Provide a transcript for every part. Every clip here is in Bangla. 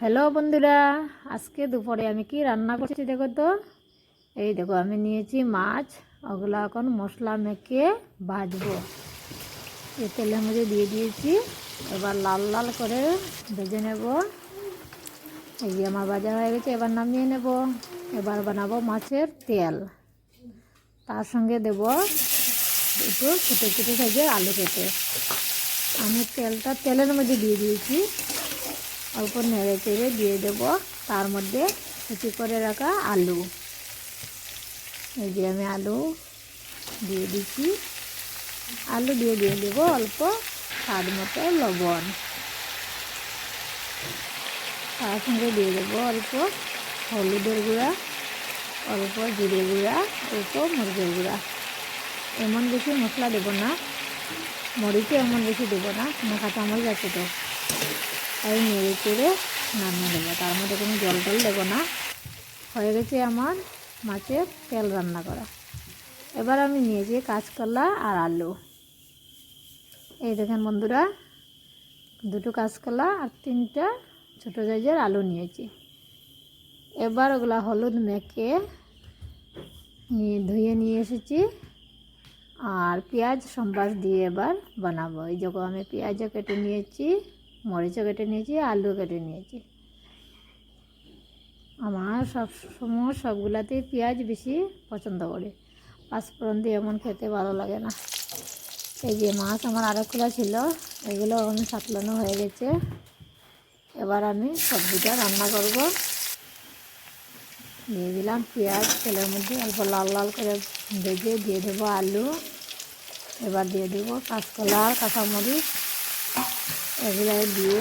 হ্যালো বন্ধুরা, আজকে দুপুরে আমি কি রান্না করছি দেখো তো? এই দেখো, আমি নিয়েছি মাছ, ওগুলো এখন মশলা মেখে ভাজবো। এই তেলের মধ্যে দিয়ে দিয়েছি, এবার লাল লাল করে ভেজে নেব। এই যে আমার ভাজা হয়ে গেছে, এবার নামিয়ে নেব। এবার বানাবো মাছের তেল। তার সঙ্গে দেব একটু ছোটো ছোটো সাইজের আলু কেটে। আমি তেলটা, তেলের মধ্যে দিয়ে দিয়েছি। অল্প নেড়ে চেড়ে দিয়ে দেব। তার মধ্যে কুচি করে রাখা আলু। এই যে আমি আলু দিয়ে দিচ্ছি। আলু দিয়ে দিয়ে দেবো অল্প স্বাদ মতো লবণ। তার সঙ্গে দিয়ে দেবো অল্প হলুদের গুঁড়া, অল্প জিরে গুঁড়া, অল্প মুরগির গুঁড়া। এমন বেশি মশলা দেবো না। মরিচও এমন বেশি দেবো না না কাঁচা মরিচ আছে তো। তাই নেড়ে চেড়ে নামিয়ে দেবো তার মধ্যে কোনো জল টল দেবো না। হয়ে গেছে আমার মাছের তেল রান্না করা। এবার আমি নিয়েছি কাঁচকলা আর আলু। এই দেখেন বন্ধুরা, দুটো কাঁচকলা আর তিনটা ছোটো সাইজের আলু নিয়েছি। এবার ওগুলা হলুদ মেখে নিয়ে ধুয়ে নিয়ে এসেছি। আর পেঁয়াজ সম্বাস দিয়ে এবার বানাবো। এই যখন আমি পেঁয়াজও কেটে নিয়েছি। মরিচও কেটে নিয়েছি আলু কেটে নিয়েছি। আমার সব সময় সবগুলাতেই পেঁয়াজ বেশি পছন্দ করি। পাঁচফোড়ন দিয়ে এমন খেতে ভালো লাগে না। এই যে মাছ আমার আরও খোলা ছিল, এগুলো আমি সাতলানো হয়ে গেছে। এবার আমি সবজিটা রান্না করব। দিয়ে দিলাম পেঁয়াজ, তেলের মধ্যে অল্প লাল লাল করে ভেজে দিয়ে দেবো আলু। এবার দিয়ে দেবো কাঁচকলা আর কাঁচামরিচ। এগুলো দিয়ে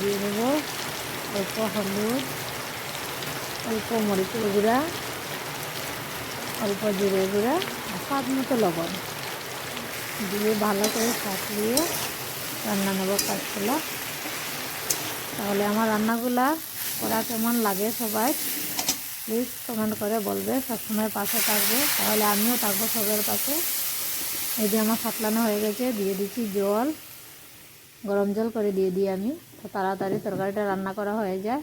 দিয়ে দেবো অল্প হলুদ, অল্প মরিচের গুঁড়া, অল্প জিরে গুঁড়া স্বাদ মতো লবণ। দিয়ে ভালো করে সাঁতলিয়ে রান্না নেব কাঁচকলা তাহলে আমার রান্নাগুলা করা কেমন লাগে সবাই প্লিজ কমেন্ট করে বলবে, সবসময় পাশে থাকবে। তাহলে আমিও থাকব সবার পাশে। এই যে আমার সাতলানো হয়ে গেছে, দিয়ে দিচ্ছি জল। গরম জল করে দিয়ে দিই আমি। তো তাড়াতাড়ি তরকারিটা রান্না করা হয়ে যায়।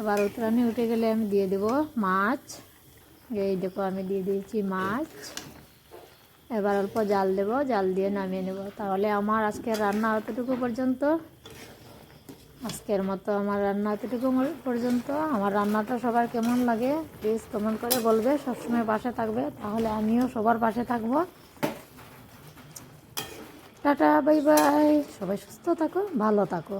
এবার উতরানি উঠে গেলে আমি দিয়ে দেবো মাছ। এই দেখো আমি দিয়ে দিয়েছি মাছ। এবার অল্প জাল দেব, জাল দিয়ে নামিয়ে নেব। তাহলে আমার আজকের রান্না অতটুকু পর্যন্ত। আজকের মতো আমার রান্না এতটুকু পর্যন্ত। আমার রান্নাটা সবার কেমন লাগে প্লিজ কমেন্ট করে বলবে। সবসময় পাশে থাকবে। তাহলে আমিও সবার পাশে থাকব। টাটা বাই বাই। সবাই সুস্থ থাকো ভালো থাকো।